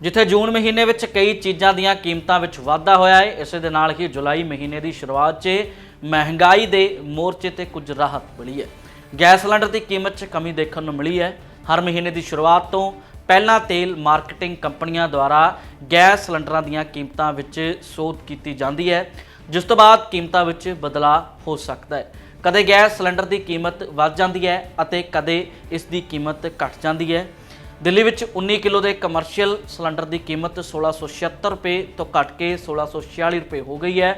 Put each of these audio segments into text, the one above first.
ਜਿੱਥੇ ਜੂਨ ਮਹੀਨੇ ਵਿੱਚ ਕਈ ਚੀਜ਼ਾਂ ਦੀਆਂ ਕੀਮਤਾਂ ਵਿੱਚ ਵਾਧਾ ਹੋਇਆ ਹੈ, ਇਸੇ ਦੇ ਨਾਲ ਹੀ ਜੁਲਾਈ ਮਹੀਨੇ ਦੀ ਸ਼ੁਰੂਆਤ 'ਚ ਮਹਿੰਗਾਈ ਦੇ ਮੋਰਚੇ ਤੇ ਕੁਝ ਰਾਹਤ ਮਿਲੀ ਹੈ। ਗੈਸ ਸਿਲੰਡਰ ਦੀ ਕੀਮਤ 'ਚ ਕਮੀ ਦੇਖਣ ਨੂੰ ਮਿਲੀ ਹੈ। ਹਰ ਮਹੀਨੇ ਦੀ ਸ਼ੁਰੂਆਤ ਤੋਂ ਪਹਿਲਾਂ ਤੇਲ ਮਾਰਕੀਟਿੰਗ ਕੰਪਨੀਆਂ ਦੁਆਰਾ ਗੈਸ ਸਿਲੰਡਰਾਂ ਦੀਆਂ ਕੀਮਤਾਂ ਵਿੱਚ ਸੋਧ ਕੀਤੀ ਜਾਂਦੀ ਹੈ, ਜਿਸ ਤੋਂ ਬਾਅਦ ਕੀਮਤਾਂ ਵਿੱਚ ਬਦਲਾਅ ਹੋ ਸਕਦਾ ਹੈ। ਕਦੇ ਗੈਸ ਸਿਲੰਡਰ ਦੀ ਕੀਮਤ ਵੱਧ ਜਾਂਦੀ ਹੈ ਅਤੇ ਕਦੇ ਇਸ ਦੀ ਕੀਮਤ ਘਟ ਜਾਂਦੀ ਹੈ। ਦਿੱਲੀ ਵਿੱਚ 19 ਕਿਲੋ ਦੇ ਕਮਰਸ਼ੀਅਲ ਸਿਲੰਡਰ ਦੀ ਕੀਮਤ 1676 ਰੁਪਏ ਤੋਂ ਘਟ ਕੇ 1646 ਰੁਪਏ ਹੋ ਗਈ ਹੈ।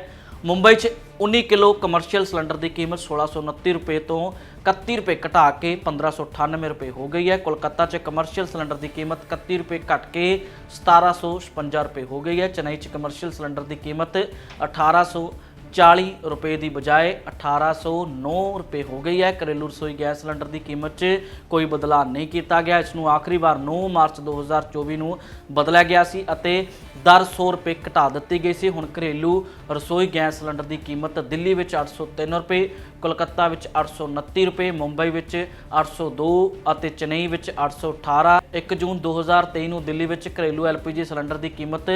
ਮੁੰਬਈ 'ਚ 19 ਕਿਲੋ ਕਮਰਸ਼ੀਅਲ ਸਿਲੰਡਰ ਦੀ ਕੀਮਤ 1629 ਰੁਪਏ ਤੋਂ 31 ਰੁਪਏ ਘਟਾ ਕੇ 1598 ਰੁਪਏ ਹੋ ਗਈ ਹੈ। ਕੋਲਕਾਤਾ 'ਚ ਕਮਰਸ਼ੀਅਲ ਸਿਲੰਡਰ ਦੀ ਕੀਮਤ 31 ਰੁਪਏ ਘਟ ਕੇ 1756 ਰੁਪਏ ਹੋ ਗਈ ਹੈ। ਚੇਨਈ 'ਚ ਕਮਰਸ਼ੀਅਲ ਸਿਲੰਡਰ ਦੀ ਕੀਮਤ 1840 ਰੁਪਏ ਦੀ ਬਜਾਏ 1809 ਰੁਪਏ ਹੋ ਗਈ ਹੈ। ਘਰੇਲੂ ਰਸੋਈ ਗੈਸ ਸਿਲੰਡਰ ਦੀ ਕੀਮਤ 'ਚ ਕੋਈ ਬਦਲਾਅ ਨਹੀਂ ਕੀਤਾ ਗਿਆ। ਇਸ ਨੂੰ ਆਖਰੀ ਵਾਰ 9 ਮਾਰਚ 2024 ਨੂੰ ਬਦਲਿਆ ਗਿਆ ਸੀ ਅਤੇ ਦਰ 100 ਰੁਪਏ ਘਟਾ ਦਿੱਤੀ ਗਈ ਸੀ। ਹੁਣ ਘਰੇਲੂ ਰਸੋਈ ਗੈਸ ਸਿਲੰਡਰ ਦੀ ਕੀਮਤ ਦਿੱਲੀ ਵਿੱਚ 803 ਰੁਪਏ, ਕੋਲਕਾਤਾ ਵਿੱਚ 829 ਰੁਪਏ, ਮੁੰਬਈ ਵਿੱਚ 802 ਅਤੇ ਚੇਨਈ ਵਿੱਚ 818 1 ਜੂਨ 2023 ਨੂੰ ਦਿੱਲੀ ਵਿੱਚ ਘਰੇਲੂ ਐਲਪੀਜੀ ਸਿਲੰਡਰ ਦੀ ਕੀਮਤ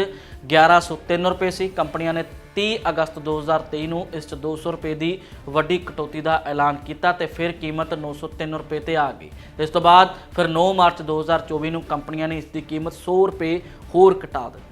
1103 ਰੁਪਏ ਸੀ। ਕੰਪਨੀਆਂ ਨੇ 30 ਅਗਸਤ 2023 ਨੂੰ ਇਸ 'ਚ 200 ਰੁਪਏ ਦੀ ਵੱਡੀ ਕਟੌਤੀ ਦਾ ਐਲਾਨ ਕੀਤਾ ਤੇ ਫਿਰ ਕੀਮਤ 903 ਰੁਪਏ ਤੇ ਆ ਗਈ। ਇਸ ਤੋਂ ਬਾਅਦ ਫਿਰ 9 ਮਾਰਚ 2024 ਨੂੰ ਕੰਪਨੀਆਂ ਨੇ ਇਸ ਦੀ ਕੀਮਤ 100 ਰੁਪਏ ਹੋਰ ਘਟਾ ਦਿੱਤੀ।